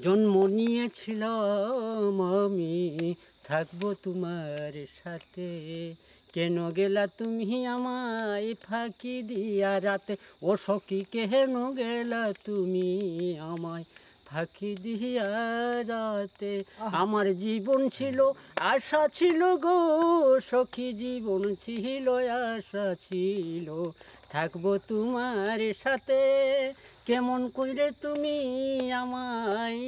জন্ম নিয়েছিলাম আমি। থাকব তোমার সাথে। কেন গেলা তুমি আমায় ফাঁকি দিয়া রাতে? ও সখী কেন গেলা তুমি আমায় ফাঁকি দিয়া রাতে? আমার জীবন ছিল আশা ছিল গো সখী জীবন ছিল আশা ছিল। থাকব তোমার সাথে। কেমন কইরে তুমি আমায়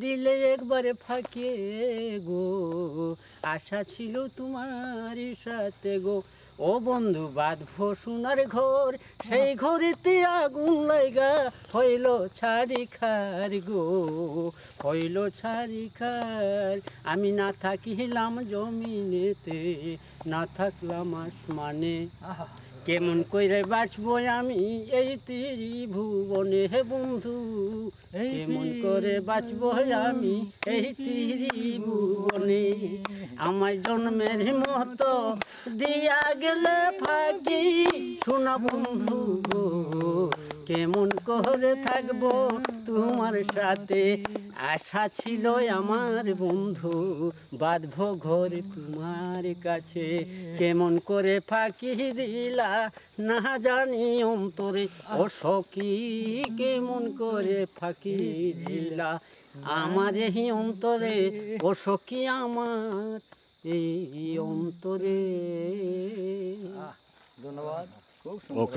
দিলে একবারে ফাঁকে গো? আশা ছিল তোমার সাথে গো। ও বন্ধু বাঁধবো সোনার ঘর, সেই ঘরেতে আগুন লাগা হইল ছাড়ি খার গো। হইল ছাড়ি খার আমি না থাকিলাম জমিনেতে, না থাকলাম আসমানে। কেমন কইরে বাঁচবো আমি? এই ত্রিভুবনে হে বন্ধু কেমন করে বাঁচবো আমি? এই ত্রিভুবনে আমার জন্মের মত দিয়া গেলে ফাঁকি। শোনা বন্ধু কেমন করে থাকব? তোমার সাথে আশা ছিল আমার বন্ধু। বাঁধবো ঘর তোমার কাছে। কেমন করে ফাঁকি দিলা না জানি অন্তরে। ও সখী কেমন করে ফাঁকি দিলা? আমার এই অন্তরে ও সখী আমার এই অন্তরে। ধন্যবাদ। খুব ওকে।